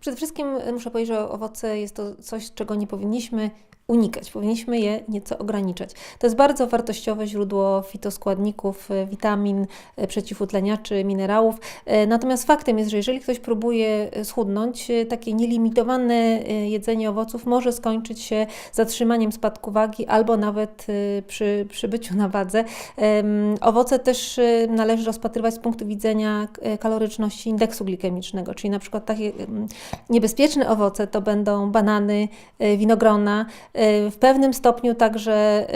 Przede wszystkim muszę powiedzieć, że owoce jest to coś, czego nie powinniśmy unikać. Powinniśmy je nieco ograniczać. To jest bardzo wartościowe źródło fitoskładników, e, witamin, e, przeciwutleniaczy, minerałów. E, Natomiast faktem jest, że jeżeli ktoś próbuje schudnąć, takie nielimitowane jedzenie owoców może skończyć się zatrzymaniem spadku wagi albo nawet przy, przy byciu na wadze. Owoce też należy rozpatrywać z punktu widzenia kaloryczności indeksu glikemicznego, czyli na przykład takie em, niebezpieczne owoce to będą banany, winogrona, w pewnym stopniu także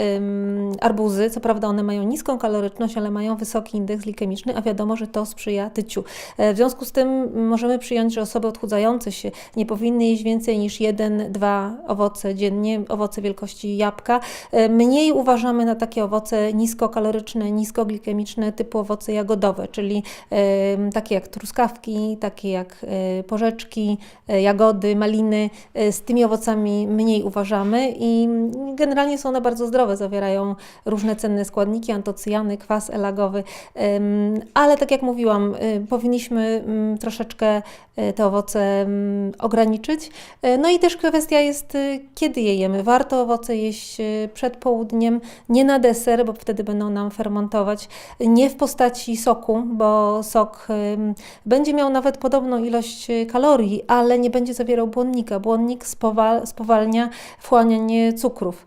arbuzy. Co prawda one mają niską kaloryczność, ale mają wysoki indeks glikemiczny, a wiadomo, że to sprzyja tyciu. E, W związku z tym możemy przyjąć, że osoby odchudzające się nie powinny jeść więcej niż jeden, dwa owoce dziennie, owoce wielkości jabłka. E, Mniej uważamy na takie owoce niskokaloryczne, niskoglikemiczne, typu owoce jagodowe, czyli takie jak truskawki, takie jak e, porzeczki, jagody, maliny. Z tymi owocami mniej uważamy i generalnie są one bardzo zdrowe, zawierają różne cenne składniki, antocyjany, kwas elagowy, ale tak jak mówiłam, y, powinniśmy troszeczkę y, te owoce ograniczyć. E, No i też kwestia jest, y, kiedy je jemy. Warto owoce jeść y, przed południem, nie na deser, bo wtedy będą nam fermentować, nie w postaci soku, bo sok będzie miał nawet podobną ilość y, kalorii, ale nie będzie zawierał błonnika. Błonnik spowal, spowalnia wchłanianie cukrów.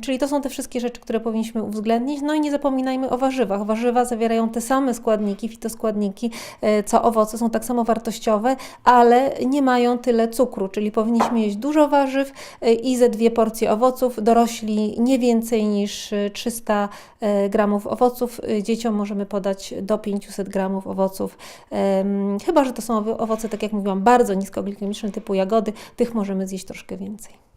Czyli to są te wszystkie rzeczy, które powinniśmy uwzględnić. No i nie zapominajmy o warzywach. Warzywa zawierają te same składniki, fitoskładniki, e, co owoce, są tak samo wartościowe, ale nie mają tyle cukru, czyli powinniśmy jeść dużo warzyw e, i ze dwie porcje owoców. Dorośli nie więcej niż e, 300 e, gramów owoców. Dzieciom możemy podać do 500 gramów owoców. Chyba, że to są owo- owoce, tak jak mówiłam, bardzo niskoglikemiczne, typu jagody, tych możemy zjeść troszkę więcej.